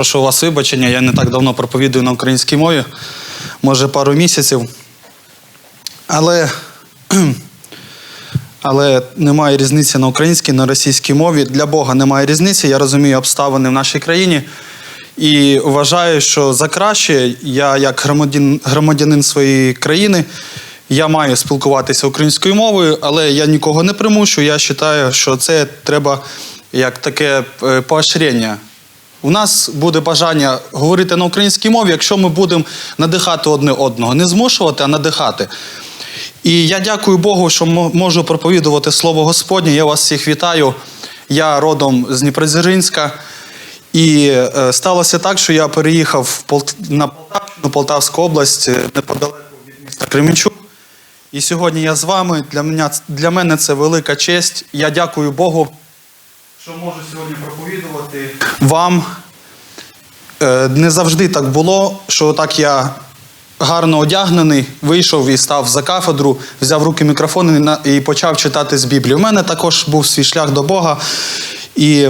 Прошу вас вибачення, я не так давно проповідую на українській мові, може пару місяців. Але, але немає різниці на українській, на російській мові. Для Бога немає різниці. Я розумію обставини в нашій країні. І вважаю, що за краще я, як громадян, громадянин своєї країни, я маю спілкуватися українською мовою, але я нікого не примушую. Я вважаю, що це треба як таке е, поощрення. У нас буде бажання говорити на українській мові, якщо ми будемо надихати одне одного, не змушувати, а надихати. І я дякую Богу, що можу проповідувати Слово Господнє. Я вас всіх вітаю. Я родом з Дніпродзержинська. І е, сталося так, що я переїхав на Полтавщину, Полтавську область, е, неподалеку від міста Кременчук. І сьогодні я з вами. Для мене, для мене це велика честь. Я дякую Богу, що можу сьогодні проповідувати вам. Е, Не завжди так було, що так я гарно одягнений, вийшов і став за кафедру, взяв руки мікрофон і почав читати з Біблії. У мене також був свій шлях до Бога. І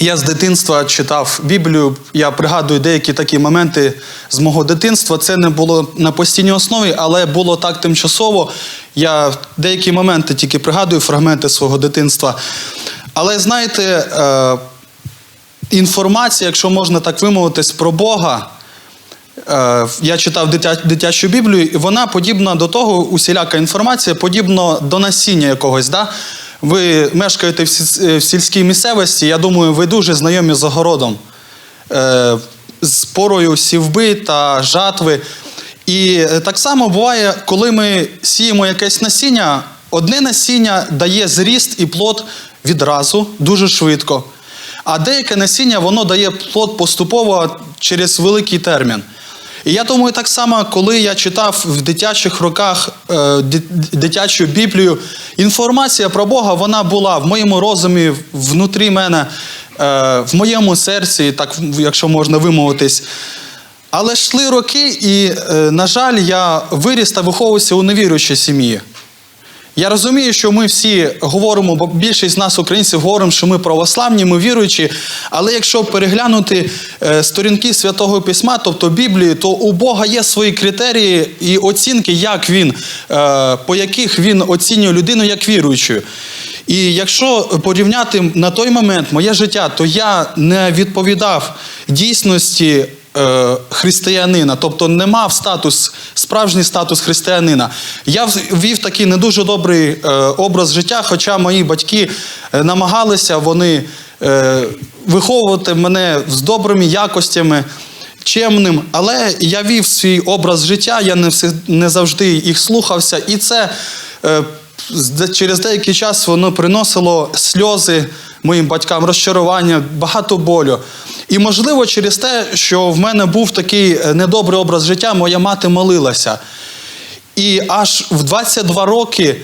я з дитинства читав Біблію. Я пригадую деякі такі моменти з мого дитинства. Це не було на постійній основі, але було так тимчасово. Я деякі моменти тільки пригадую, фрагменти свого дитинства. Але знаєте, е, інформація, якщо можна так вимовитись, про Бога. Е, Я читав дитя, дитячу Біблію, і вона подібна до того, усіляка інформація, подібна до насіння якогось. Да? Ви мешкаєте в сільській місцевості, я думаю, ви дуже знайомі з огородом, е, з порою сівби та жатви. І е, так само буває, коли ми сіємо якесь насіння, одне насіння дає зріст і плод відразу, дуже швидко. А деяке насіння воно дає плод поступово через великий термін. І я думаю, так само, коли я читав в дитячих роках е, дитячу Біблію, інформація про Бога вона була в моєму розумі, внутрі мене, е, в моєму серці, так якщо можна вимовитись. Але йшли роки, і, е, на жаль, я виріс та виховувався у невіруючій сім'ї. Я розумію, що ми всі говоримо, бо більшість з нас, українців, говоримо, що ми православні, ми віруючі. Але якщо переглянути е, сторінки Святого Письма, тобто Біблії, то у Бога є свої критерії і оцінки, як він, е, по яких він оцінює людину як віруючу. І якщо порівняти на той момент моє життя, то я не відповідав дійсності християнина, тобто не мав статус, справжній статус християнина. Я вів такий не дуже добрий е, образ життя, хоча мої батьки е, намагалися вони е, виховувати мене з добрими якостями. Чемним, але я вів свій образ життя, я не, завжди їх слухався, і це е, через деякий час воно приносило сльози моїм батькам, розчарування, багато болю. І, можливо, через те, що в мене був такий е, недобрий образ життя, моя мати молилася. І аж в 22 роки,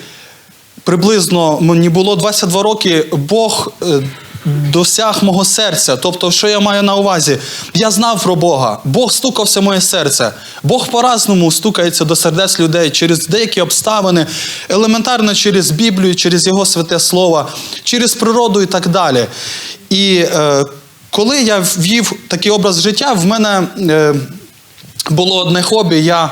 приблизно мені було 22 роки, Бог е, досяг мого серця. Тобто, що я маю на увазі? Я знав про Бога. Бог стукався в моє серце. Бог по-разному стукається до сердець людей через деякі обставини, елементарно через Біблію, через Його святе Слово, через природу і так далі. І е, коли я ввів такий образ життя, в мене е, було одне хобі. Я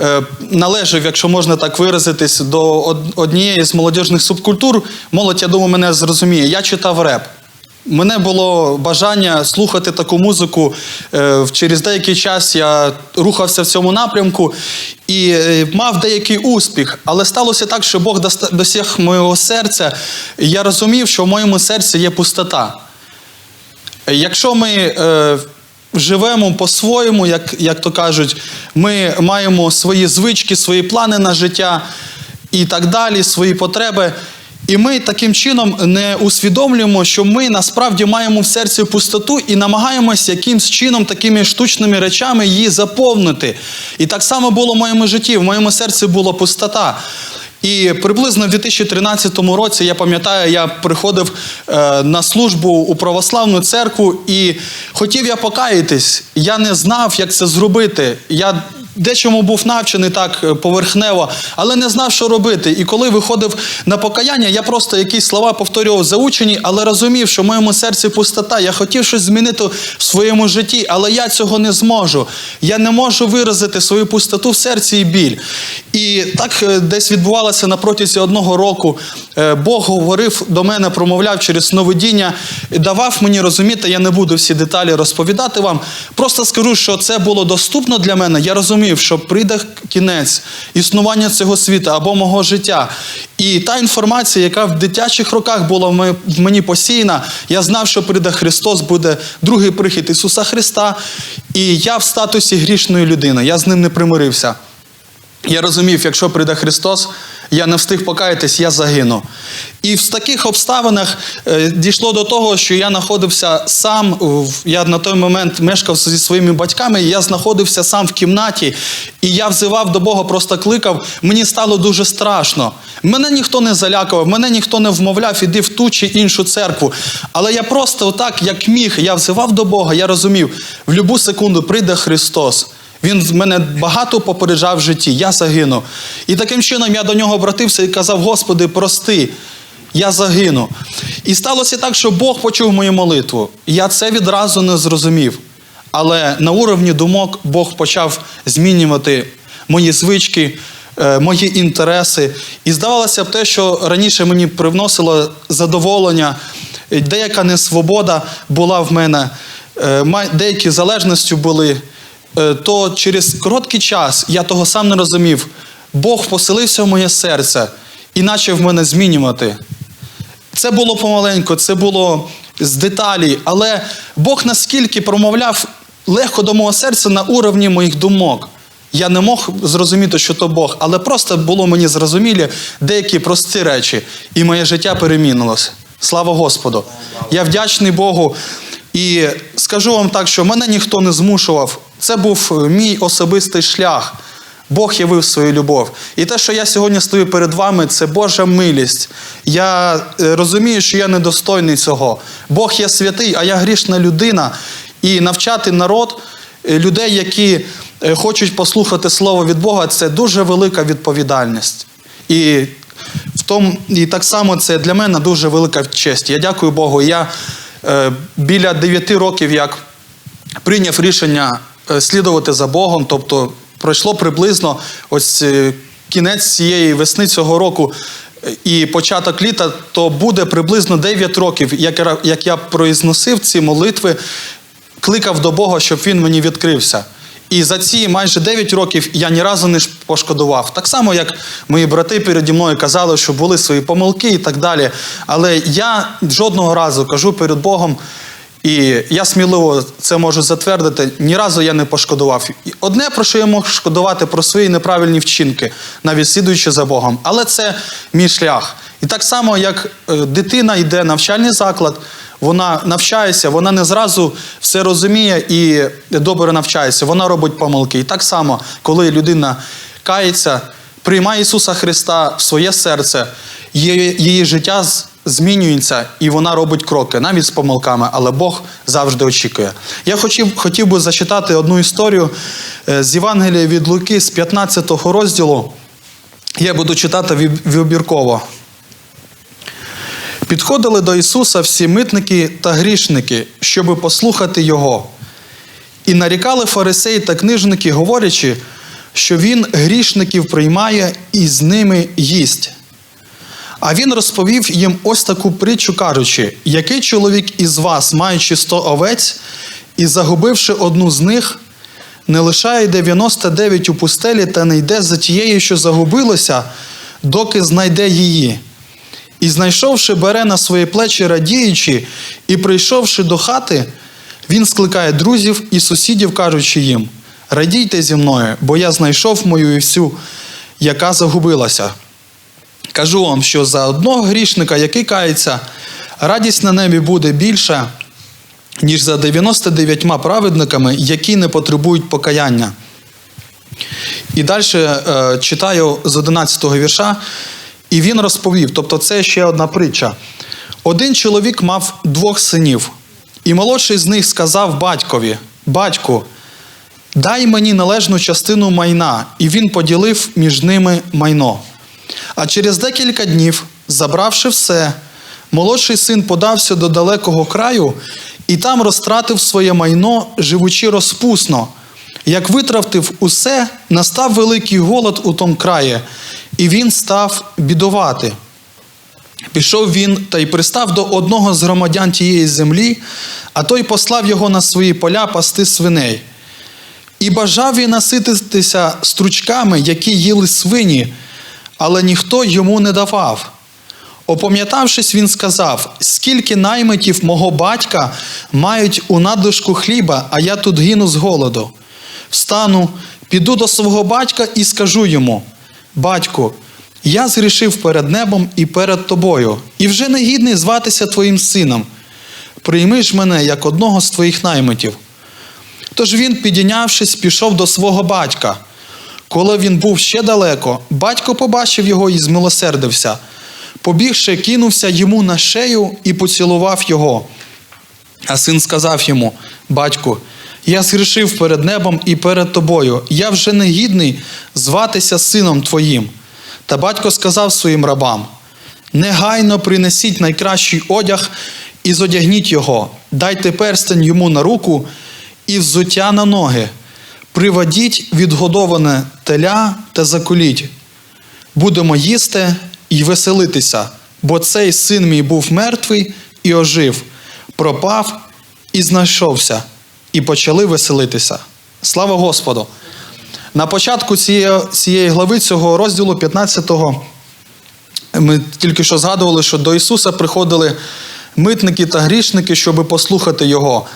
е, належав, якщо можна так виразитись, до однієї з молодіжних субкультур. Молодь, я думаю, мене зрозуміє. Я читав реп. Мене було бажання слухати таку музику. Е, Через деякий час я рухався в цьому напрямку і е, мав деякий успіх. Але сталося так, що Бог досяг моєго серця. І я розумів, що в моєму серці є пустота. Якщо ми е, живемо по-своєму, як, як то кажуть, ми маємо свої звички, свої плани на життя і так далі, свої потреби. І ми таким чином не усвідомлюємо, що ми насправді маємо в серці пустоту і намагаємось якимсь чином, такими штучними речами її заповнити. І так само було в моєму житті. В моєму серці була пустота. І приблизно в 2013 році я пам'ятаю, я приходив е, на службу у православну церкву і хотів я покаятись. Я не знав, як це зробити. Я дечому був навчений так е, поверхнево, але не знав, що робити. І коли виходив на покаяння, я просто якісь слова повторював заучені, але розумів, що в моєму серці пустота. Я хотів щось змінити в своєму житті, але я цього не зможу. Я не можу виразити свою пустоту в серці і біль. І так е, десь відбувалося на протязі одного року. Е, Бог говорив до мене, промовляв через сновидіння, давав мені розуміти, я не буду всі деталі розповідати вам. Просто скажу, що це було доступно для мене. Я розумів, що прийде кінець існування цього світу або мого життя. І та інформація, яка в дитячих роках була в мені посіяна, я знав, що прийде Христос, буде другий прихід Ісуса Христа. І я в статусі грішної людини, я з ним не примирився. Я розумів, якщо прийде Христос, я не встиг покаятись, я загину. І в таких обставинах е, дійшло до того, що я знаходився сам. Я на той момент мешкав зі своїми батьками, я знаходився сам в кімнаті, і я взивав до Бога, просто кликав. Мені стало дуже страшно. Мене ніхто не залякував, мене ніхто не вмовляв, іди в ту чи іншу церкву. Але я просто отак, як міг, я взивав до Бога, я розумів, в будь-яку секунду прийде Христос. Він мене багато попереджав в житті, я загину. І таким чином я до нього обратився і казав: Господи, прости, я загину. І сталося так, що Бог почув мою молитву. Я це відразу не зрозумів. Але на уровні думок Бог почав змінювати мої звички, е, мої інтереси. І здавалося б, те, що раніше мені привносило задоволення, деяка несвобода була в мене, е, деякі залежності були то через короткий час я того сам не розумів. Бог поселився в моє серце і почав мене змінювати. Це було помаленьку, це було з деталі, але Бог наскільки промовляв легко до мого серця на уровні моїх думок. Я не мог зрозуміти, що то Бог, але просто було мені зрозумілі деякі прості речі, і моє життя перемінилося. Слава Господу! Я вдячний Богу. І скажу вам так, що мене ніхто не змушував. Це був е, мій особистий шлях. Бог явив свою любов. І те, що я сьогодні стою перед вами, це Божа милість. Я е, розумію, що я недостойний цього. Бог є святий, а я грішна людина. І навчати народ, е, людей, які хочуть послухати слово від Бога, це дуже велика відповідальність. І в тому, і так само це для мене дуже велика честь. Я дякую Богу. Я біля 9 років як прийняв рішення е, слідувати за Богом. Тобто пройшло приблизно ось е, кінець цієї весни цього року е, і початок літа, то буде приблизно 9 років, як я произносив ці молитви, кликав до Бога, щоб він мені відкрився. І за ці майже 9 років я ні разу не пошкодував. Так само, як мої брати переді мною казали, що були свої помилки і так далі. Але я жодного разу кажу перед Богом, і я сміливо це можу затвердити, ні разу я не пошкодував. Одне, про що я мог шкодувати, про свої неправильні вчинки, навіть слідуючи за Богом. Але це мій шлях. І так само, як е, дитина йде в навчальний заклад, вона навчається, вона не зразу все розуміє і добре навчається, вона робить помилки. І так само, коли людина кається, приймає Ісуса Христа в своє серце, її, її життя змінюється і вона робить кроки, навіть з помилками, але Бог завжди очікує. Я хотів, хотів би зачитати одну історію е, з Євангелія від Луки з 15 розділу. Я буду читати вибірково. Підходили до Ісуса всі митники та грішники, щоби послухати Його. І нарікали фарисеї та книжники, говорячи, що Він грішників приймає і з ними їсть. А він розповів їм ось таку притчу, кажучи, який чоловік із вас, маючи сто овець, і загубивши одну з них, не лишає 99 у пустелі та не йде за тією, що загубилося, доки знайде її. І знайшовши, бере на свої плечі радіючи, і прийшовши до хати, він скликає друзів і сусідів, кажучи їм: Радійте зі мною, бо я знайшов мою вівсю, яка загубилася. Кажу вам, що за одного грішника, який кається, радість на небі буде більша, ніж за 99 праведниками, які не потребують покаяння. І далі е, читаю з 11 вірша, і він розповів: тобто, це ще одна притча. Один чоловік мав двох синів, і молодший з них сказав батькові: Батьку, Дай мені належну частину майна, і він поділив між ними майно. А через декілька днів, забравши все, молодший син подався до далекого краю і там розтратив своє майно, живучи розпусно. Як витратив усе, настав великий голод у том краї, і він став бідувати. Пішов він та й пристав до одного з громадян тієї землі, а той послав його на свої поля пасти свиней. І бажав він насититися стручками, які їли свині, але ніхто йому не давав. Опам'ятавшись, він сказав: скільки наймитів мого батька мають у надлишку хліба, а я тут гину з голоду. Встану, піду до свого батька і скажу йому: Батьку, я згрішив перед небом і перед тобою, і вже не гідний зватися твоїм сином. Прийми ж мене як одного з твоїх наймитів. Тож він, підійнявшись, пішов до свого батька. Коли він був ще далеко, батько побачив його і змилосердився. Побігши, кинувся йому на шею і поцілував його. А син сказав йому: Батьку, я згрішив перед небом і перед тобою. Я вже не гідний зватися сином твоїм. Та батько сказав своїм рабам: Негайно принесіть найкращий одяг і зодягніть його, дайте перстень йому на руку і взуття на ноги. Приведіть відгодоване теля та заколіть. Будемо їсти і веселитися, бо цей син мій був мертвий і ожив, пропав і знайшовся, і почали веселитися. Слава Господу! На початку цієї, цієї глави цього розділу 15-го ми тільки що згадували, що до Ісуса приходили митники та грішники, щоб послухати Його.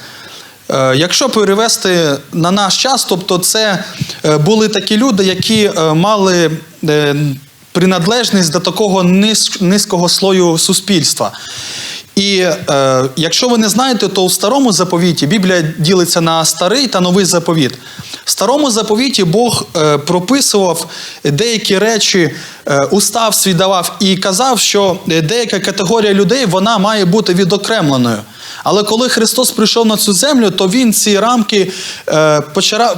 Е, Якщо перевести на наш час, тобто це е, були такі люди, які е, мали приналежність до такого низ- низького слою суспільства. І е, якщо ви не знаєте, то у старому заповіті Біблія ділиться на старий та новий заповіт. В старому заповіті Бог е, прописував деякі речі, е, устав свій давав і казав, що деяка категорія людей вона має бути відокремленою. Але коли Христос прийшов на цю землю, то Він ці рамки е,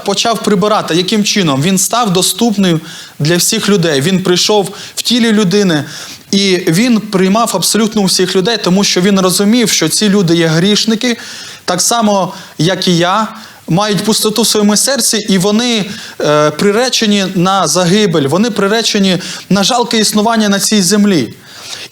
почав прибирати. Яким чином? Він став доступним для всіх людей. Він прийшов в тілі людини. І він приймав абсолютно всіх людей, тому що він розумів, що ці люди є грішники, так само, як і я, мають пустоту в своєму серці, і вони е, приречені на загибель, вони приречені на жалке існування на цій землі.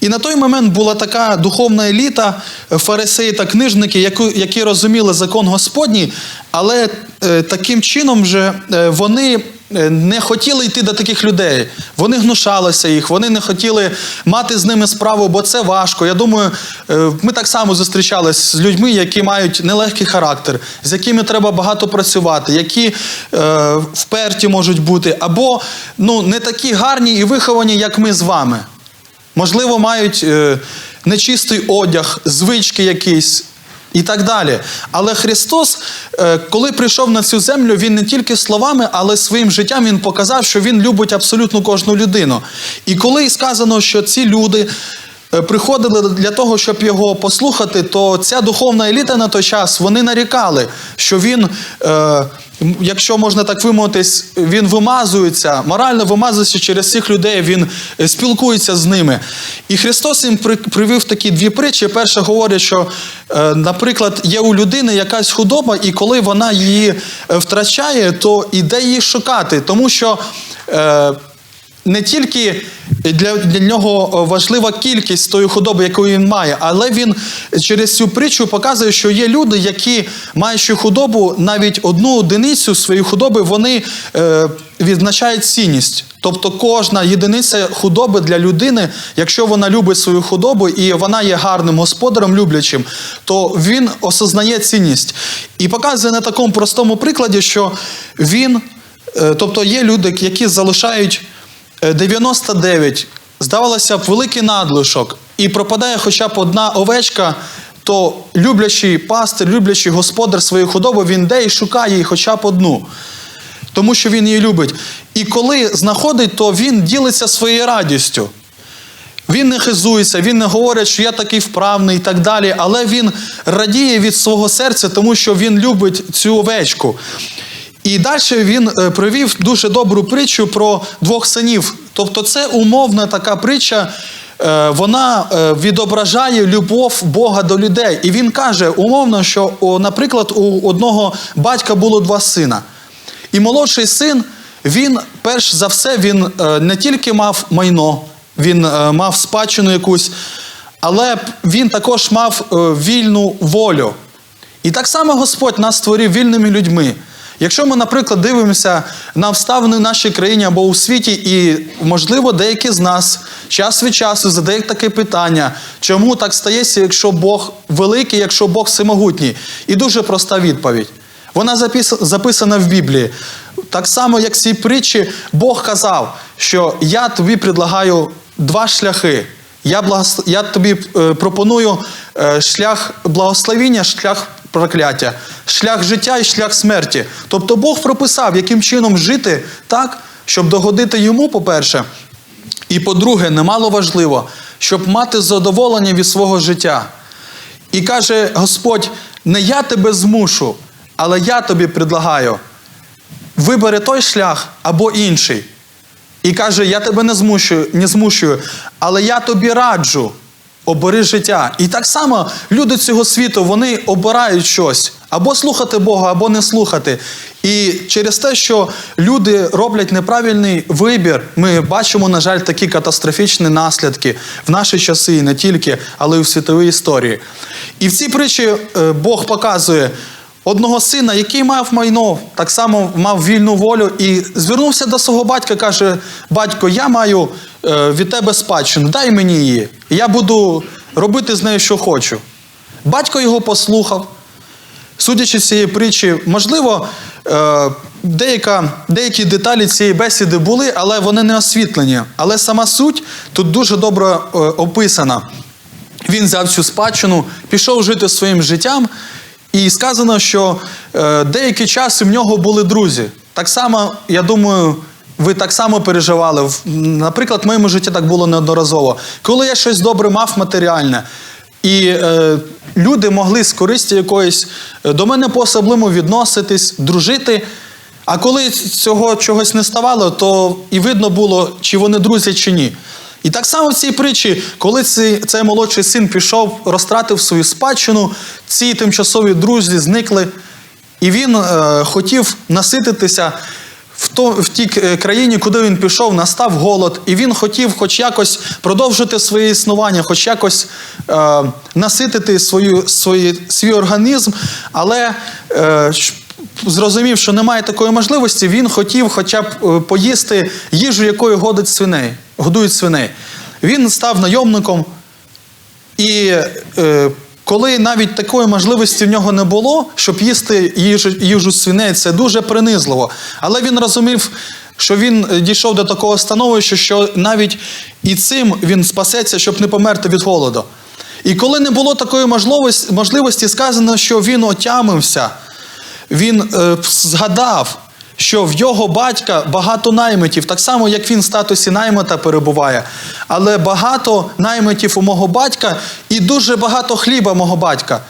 І на той момент була така духовна еліта, фарисеї та книжники, які розуміли закон Господній, але е, таким чином вже е, вони не хотіли йти до таких людей. Вони гнушалися їх, вони не хотіли мати з ними справу, бо це важко. Я думаю, е, ми так само зустрічалися з людьми, які мають нелегкий характер, з якими треба багато працювати, які е, вперті можуть бути, або ну, не такі гарні і виховані, як ми з вами. Можливо, мають е, нечистий одяг, звички якісь і так далі. Але Христос, е, коли прийшов на цю землю, Він не тільки словами, але своїм життям Він показав, що Він любить абсолютно кожну людину. І коли сказано, що ці люди. е, Приходили для того, щоб його послухати, то ця духовна еліта на той час вони нарікали, що він, е, якщо можна так вимовитись, він вимазується, морально вимазується через цих людей, він е, спілкується з ними. І Христос їм привів такі дві притчі. Перша говорить, що, е, наприклад, є у людини якась худоба, і коли вона її е, втрачає, то іде її шукати, тому що. Не тільки для, для нього важлива кількість тої худоби, яку він має, але він через цю притчу показує, що є люди, які, маючи худобу, навіть одну одиницю своєї худоби, вони е, відзначають цінність. Тобто кожна єдиниця худоби для людини, якщо вона любить свою худобу і вона є гарним господарем, люблячим, то він осознає цінність. І показує на такому простому прикладі, що він, е, тобто є люди, які залишають. Е, 99, здавалося б, великий надлишок, і пропадає хоча б одна овечка, то люблячий пастир, люблячий господар своєї худоби, він йде і шукає її хоча б одну, тому що він її любить. І коли знаходить, то він ділиться своєю радістю. Він не хизується, він не говорить, що я такий вправний і так далі, але він радіє від свого серця, тому що він любить цю овечку. І далі він е, привів дуже добру притчу про двох синів. Тобто, це умовна така притча, е, вона е, відображає любов Бога до людей. І він каже умовно, що, наприклад, у одного батька було два сина. І молодший син, він перш за все, він не тільки мав майно, він мав спадщину якусь, але він також мав вільну волю. І так само Господь нас створив вільними людьми. Якщо ми, наприклад, дивимося на обставини в нашій країні або у світі, і, можливо, деякі з нас час від часу задають таке питання, чому так стається, якщо Бог великий, якщо Бог всемогутній? І дуже проста відповідь. Вона записана в Біблії. Так само, як в цій притчі, Бог казав, що я тобі предлагаю два шляхи. Я, благос... я тобі е, пропоную е, шлях благословіння, шлях прокляття, шлях життя і шлях смерті. Тобто Бог прописав, яким чином жити так, щоб догодити йому, по-перше, і по-друге, немало важливо, щоб мати задоволення від свого життя. І каже Господь: не я тебе змушу, але я тобі предлагаю. Вибери той шлях або інший. І каже: Я тебе не змушую, не змушую, але я тобі раджу. Обери життя. І так само люди цього світу вони обирають щось або слухати Бога, або не слухати. І через те, що люди роблять неправильний вибір, ми бачимо, на жаль, такі катастрофічні наслідки в наші часи, і не тільки, але й у світовій історії. І в цій притчі е, Бог показує одного сина, який мав майно, так само мав вільну волю, і звернувся до свого батька, каже: Батько, я маю е, від тебе спадщину, дай мені її. Я буду робити з нею, що хочу. Батько його послухав. Судячи з цієї притчі, можливо, е, деяка, деякі деталі цієї бесіди були, але вони не освітлені. Але сама суть тут дуже добре е, описана. Він взяв цю спадщину, пішов жити своїм життям, і сказано, що е, деякий час в нього були друзі. Так само, я думаю, ви так само переживали. Наприклад, в моєму житті так було неодноразово. Коли я щось добре мав матеріальне, і е, люди могли з користі якоїсь е, до мене по-особливому відноситись, дружити. А коли цього чогось не ставало, то і видно було, чи вони друзі, чи ні. І так само в цій притчі, коли цей, цей молодший син пішов, розтратив свою спадщину, ці тимчасові друзі зникли, і він е, хотів насититися в, то, в тій е, країні, куди він пішов, настав голод, і він хотів хоч якось продовжити своє існування, хоч якось е, наситити свою, свої, свій організм, але е, зрозумів, що немає такої можливості, він хотів хоча б е, поїсти їжу, якою годить свиней, годують свиней. Він став найомником, і е, коли навіть такої можливості в нього не було, щоб їсти їжу, їжу свиней, це дуже принизливо. Але він розумів, що він е, дійшов до такого становища, що навіть і цим він спасеться, щоб не померти від голоду. І коли не було такої можливості, можливості сказано, що він отямився, він е, згадав, що в його батька багато наймитів, так само, як він в статусі наймита перебуває. Але багато наймитів у мого батька і дуже багато хліба мого батька.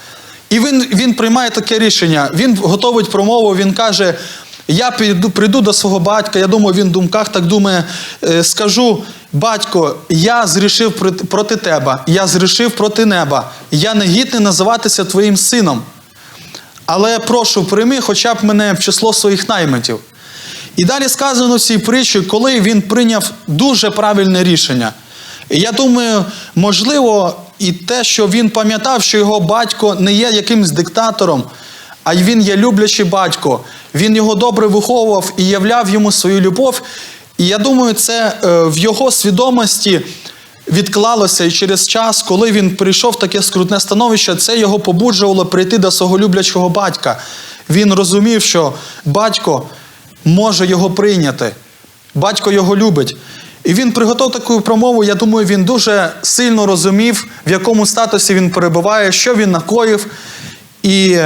І він, він приймає таке рішення. Він готовить промову, він каже: Я піду, прийду до свого батька. Я думаю, він в думках так думає, е, скажу. Батько, я зрішив проти- проти тебе, я зрішив проти неба, я не гідний називатися твоїм сином. Але прошу, прийми хоча б мене в число своїх наймитів. І далі сказано в цій притчі, коли він прийняв дуже правильне рішення. І я думаю, можливо, і те, що він пам'ятав, що його батько не є якимсь диктатором, а він є люблячий батько. Він його добре виховував і являв йому свою любов. І я думаю, це е, в його свідомості відклалося і через час, коли він прийшов в таке скрутне становище, це його побуджувало прийти до свого люблячого батька. Він розумів, що батько може його прийняти, батько його любить. І він приготував таку промову. Я думаю, він дуже сильно розумів, в якому статусі він перебуває, що він накоїв. І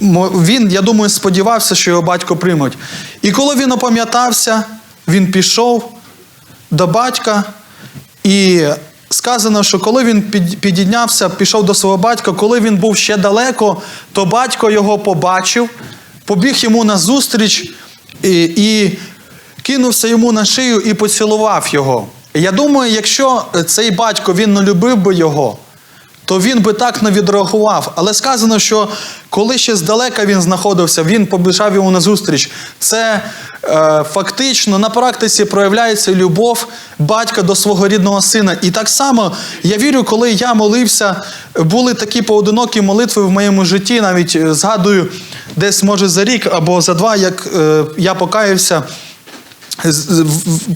він, я думаю, сподівався, що його батько приймуть. І коли він опам'ятався, він пішов до батька, і сказано, що коли він під- підійнявся, пішов до свого батька, коли він був ще далеко, то батько його побачив, побіг йому назустріч і, і кинувся йому на шию і поцілував його. Я думаю, якщо цей батько він не любив би його, то він би так не відреагував. Але сказано, що коли ще здалека він знаходився, він побіжав йому назустріч. Це е, фактично на практиці проявляється любов батька до свого рідного сина. І так само я вірю, коли я молився, були такі поодинокі молитви в моєму житті, навіть е, згадую, десь може за рік або за два, як е, я покаявся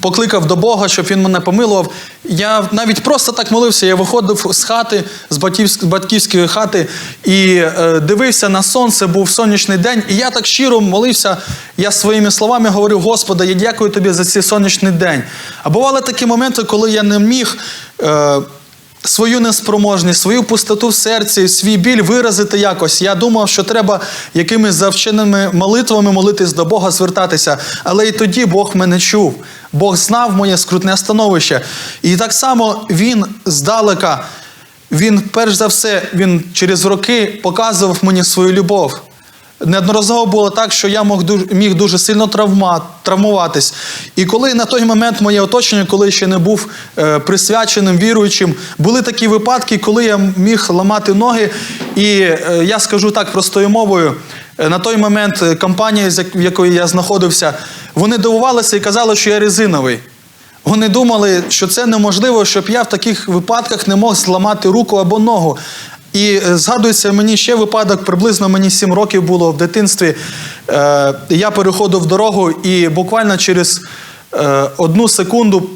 покликав до Бога, щоб він мене помилував. Я навіть просто так молився. Я виходив з хати, з батьківської хати і е, дивився на сонце, був сонячний день. І я так щиро молився. Я своїми словами говорю: Господи, я дякую тобі за цей сонячний день. А бували такі моменти, коли я не міг. Е, свою неспроможність, свою пустоту в серці, свій біль виразити якось. Я думав, що треба якимись завченими молитвами молитись до Бога, звертатися. Але і тоді Бог мене чув. Бог знав моє скрутне становище. І так само Він здалека, він, перш за все, він через роки показував мені свою любов. Неодноразово було так, що я міг дуже сильно травма, травмуватись. І коли на той момент моє оточення, коли ще не був е, присвяченим віруючим, були такі випадки, коли я міг ламати ноги. І е, я скажу так простою мовою. е, На той момент е, компанія, в якої я знаходився, вони дивувалися і казали, що я резиновий. Вони думали, що це неможливо, щоб я в таких випадках не мог зламати руку або ногу. І е, згадується мені ще випадок, приблизно мені 7 років було в дитинстві. Е, я переходив дорогу, і буквально через е, одну секунду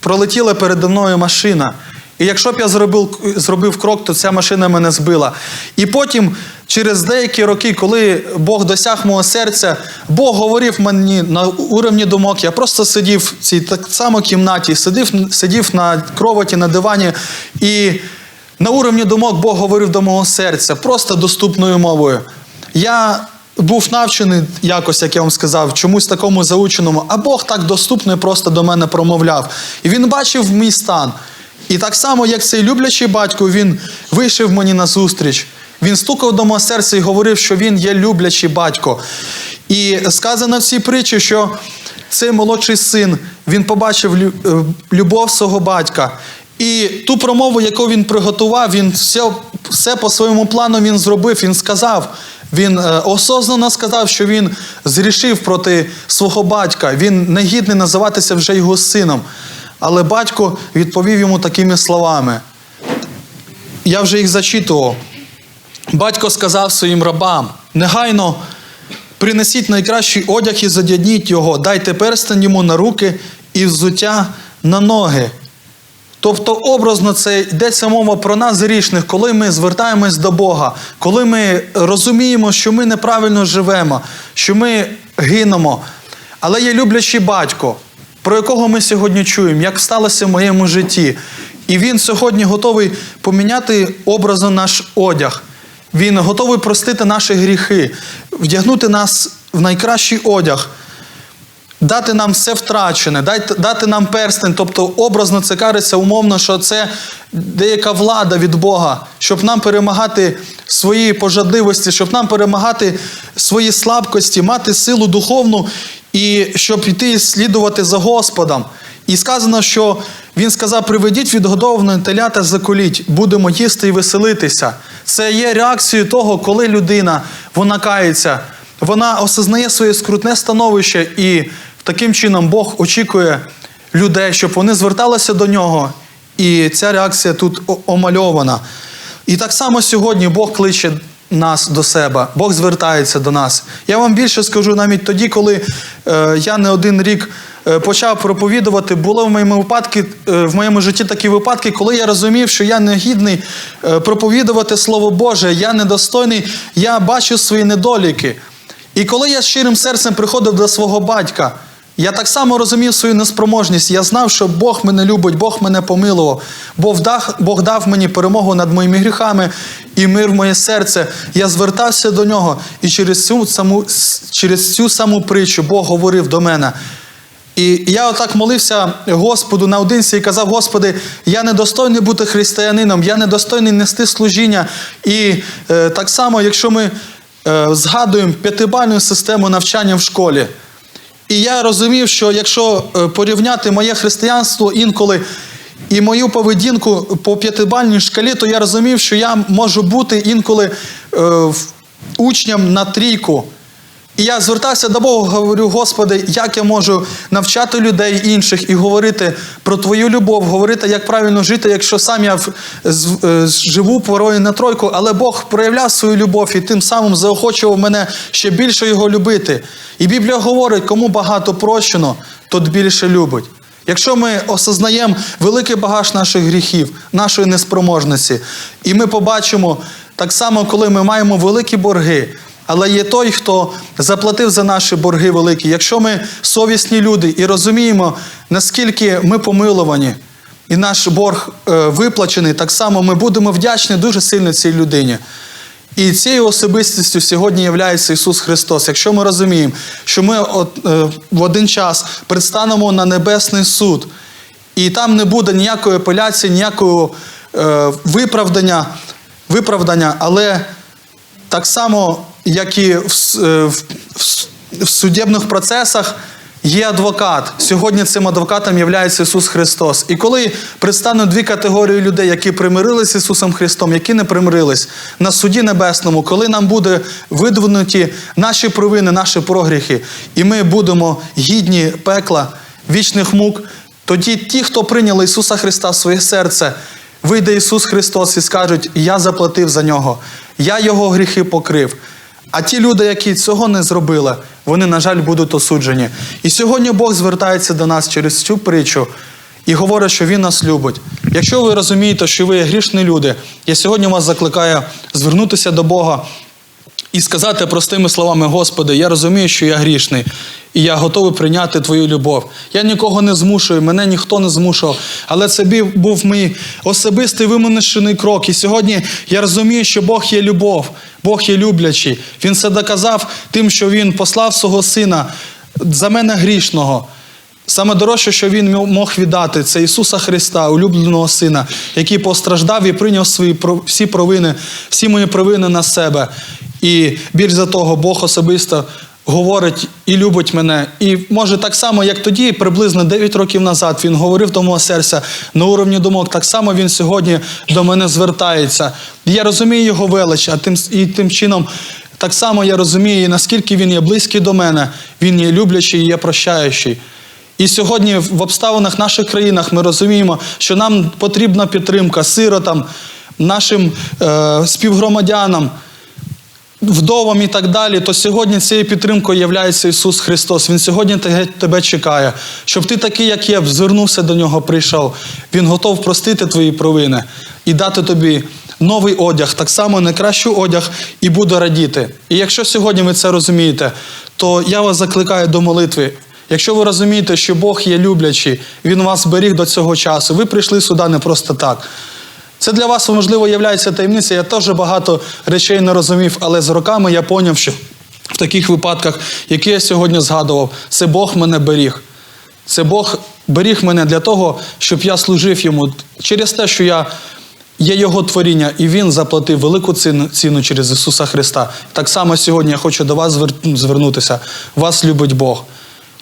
пролетіла передо мною машина. І якщо б я зробив, зробив крок, то ця машина мене збила. І потім, через деякі роки, коли Бог досяг мого серця, Бог говорив мені на уровні думок. Я просто сидів в цій так само кімнаті, сидів, сидів на кроваті, на дивані. І на уровні думок Бог говорив до мого серця просто доступною мовою. Я був навчений якось, як я вам сказав, чомусь такому заученому, а Бог так доступно і просто до мене промовляв. І він бачив мій стан. І так само, як цей люблячий батько, він вийшов мені на зустріч. Він стукав до мого серця і говорив, що він є люблячий батько. І сказано в цій притчі, що цей молодший син він побачив е, любов свого батька. І ту промову, яку він приготував, він все, все по своєму плану він зробив. Він сказав, він е, осознано сказав, що він зрішив проти свого батька. Він не гідний називатися вже його сином. Але батько відповів йому такими словами. Я вже їх зачитував. Батько сказав своїм рабам: негайно принесіть найкращий одяг і задягніть його, дайте перстень йому на руки і взуття на ноги. Тобто, образно це йдеться мова про нас грішних, коли ми звертаємось до Бога, коли ми розуміємо, що ми неправильно живемо, що ми гинемо. Але є люблячий батько, про якого ми сьогодні чуємо, як сталося в моєму житті. І він сьогодні готовий поміняти образом наш одяг. Він готовий простити наші гріхи, вдягнути нас в найкращий одяг дати нам все втрачене, дати, нам перстень, тобто образно це кажеться умовно, що це деяка влада від Бога, щоб нам перемагати свої пожадливості, щоб нам перемагати свої слабкості, мати силу духовну і щоб йти слідувати за Господом. І сказано, що він сказав: приведіть відгодованої телята заколіть, будемо їсти і веселитися. Це є реакцією того, коли людина вона кається, вона осознає своє скрутне становище, і таким чином Бог очікує людей, щоб вони зверталися до нього. І ця реакція тут омальована. І так само сьогодні Бог кличе нас до себе, Бог звертається до нас. Я вам більше скажу навіть тоді, коли е, я не один рік е, почав проповідувати, були в моєму випадки, е, в моєму житті такі випадки, коли я розумів, що я не гідний е, проповідувати Слово Боже, я недостойний, я бачу свої недоліки. І коли я щирим серцем приходив до свого батька, я так само розумів свою неспроможність. Я знав, що Бог мене любить, Бог мене помилував, Бог дав, мені перемогу над моїми гріхами і мир в моє серце. Я звертався до нього, і через цю саму, через цю саму притчу Бог говорив до мене. І я отак молився Господу наодинці і казав: Господи, я недостойний бути християнином, я недостойний нести служіння. І е, так само, якщо ми е, згадуємо п'ятибальну систему навчання в школі. І я розумів, що якщо е, порівняти моє християнство інколи і мою поведінку по п'ятибальній шкалі, то я розумів, що я можу бути інколи е, учнем на трійку. І я звертався до Бога, говорю, Господи, як я можу навчати людей інших і говорити про Твою любов, говорити, як правильно жити, якщо сам я е, живу порою на тройку, але Бог проявляв свою любов і тим самим заохочував мене ще більше його любити. І Біблія говорить, кому багато прощено, тот більше любить. Якщо ми осознаємо великий багаж наших гріхів, нашої неспроможності, і ми побачимо так само, коли ми маємо великі борги, але є той, хто заплатив за наші борги великі. Якщо ми совісні люди і розуміємо, наскільки ми помиловані, і наш борг е, виплачений, так само ми будемо вдячні дуже сильно цій людині. І цією особистістю сьогодні є Ісус Христос. Якщо ми розуміємо, що ми е, в один час предстанемо на небесний суд, і там не буде ніякої апеляції, ніякого е, виправдання, виправдання, але так само, як і в, е, в, в судебних процесах, є адвокат. Сьогодні цим адвокатом є Ісус Христос. І коли предстануть дві категорії людей, які примирились з Ісусом Христом, які не примирились на суді небесному, коли нам буде видвинуті наші провини, наші прогріхи, і ми будемо гідні пекла, вічних мук, тоді ті, хто прийняли Ісуса Христа в своє серце, вийде Ісус Христос і скажуть: Я заплатив за нього, я Його гріхи покрив. А ті люди, які цього не зробили, вони, на жаль, будуть осуджені. І сьогодні Бог звертається до нас через цю притчу і говорить, що Він нас любить. Якщо ви розумієте, що ви грішні люди, я сьогодні вас закликаю звернутися до Бога і сказати простими словами: Господи, я розумію, що я грішний, і я готовий прийняти Твою любов. Я нікого не змушую, мене ніхто не змушував. Але це був мій особистий вимушений крок. І сьогодні я розумію, що Бог є любов, Бог є люблячий. Він це доказав тим, що Він послав свого сина за мене грішного. Саме дорожче, що він мог віддати, це Ісуса Христа, улюбленого Сина, який постраждав і прийняв свої всі провини, всі мої провини на себе. І більш за того, Бог особисто говорить і любить мене. І може так само, як тоді, приблизно 9 років назад, він говорив до мого серця на уровні думок, так само він сьогодні до мене звертається. Я розумію його велич, а тим, і тим чином. Так само я розумію, наскільки він є близький до мене, він є люблячий і є прощаючий. І сьогодні в обставинах наших країнах ми розуміємо, що нам потрібна підтримка сиротам, нашим е, співгромадянам, вдовам і так далі, то сьогодні цією підтримкою є Ісус Христос. Він сьогодні тебе чекає, щоб ти такий, як є, звернувся до нього, прийшов. Він готов простити твої провини і дати тобі новий одяг, так само найкращий одяг, і буде радіти. І якщо сьогодні ви це розумієте, то я вас закликаю до молитви. Якщо ви розумієте, що Бог є люблячий, Він вас беріг до цього часу, ви прийшли сюди не просто так. Це для вас, можливо, є таємниця. Я теж багато речей не розумів, але з роками я поняв, що в таких випадках, які я сьогодні згадував, це Бог мене беріг. Це Бог беріг мене для того, щоб я служив йому через те, що я є Його творіння, і Він заплатив велику ціну, через Ісуса Христа. Так само сьогодні я хочу до вас звернутися. Вас любить Бог.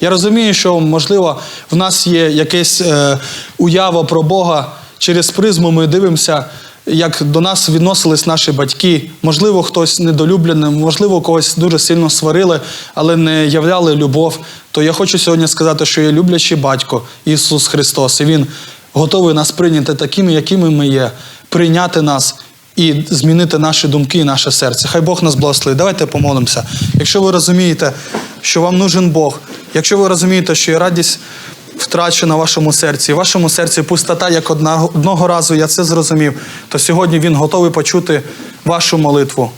Я розумію, що, можливо, в нас є якась е, уява про Бога. Через призму ми дивимося, як до нас відносились наші батьки. Можливо, хтось недолюблений, можливо, когось дуже сильно сварили, але не являли любов. То я хочу сьогодні сказати, що є люблячий батько Ісус Христос, і Він готовий нас прийняти такими, якими ми є, прийняти нас і змінити наші думки і наше серце. Хай Бог нас благословить. Давайте помолимося. Якщо ви розумієте, що вам нужен Бог, якщо ви розумієте, що є радість втрачена в вашому серці, і в вашому серці пустота, як одного, разу я це зрозумів, то сьогодні Він готовий почути вашу молитву.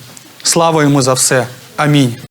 Слава йому за все. Амінь.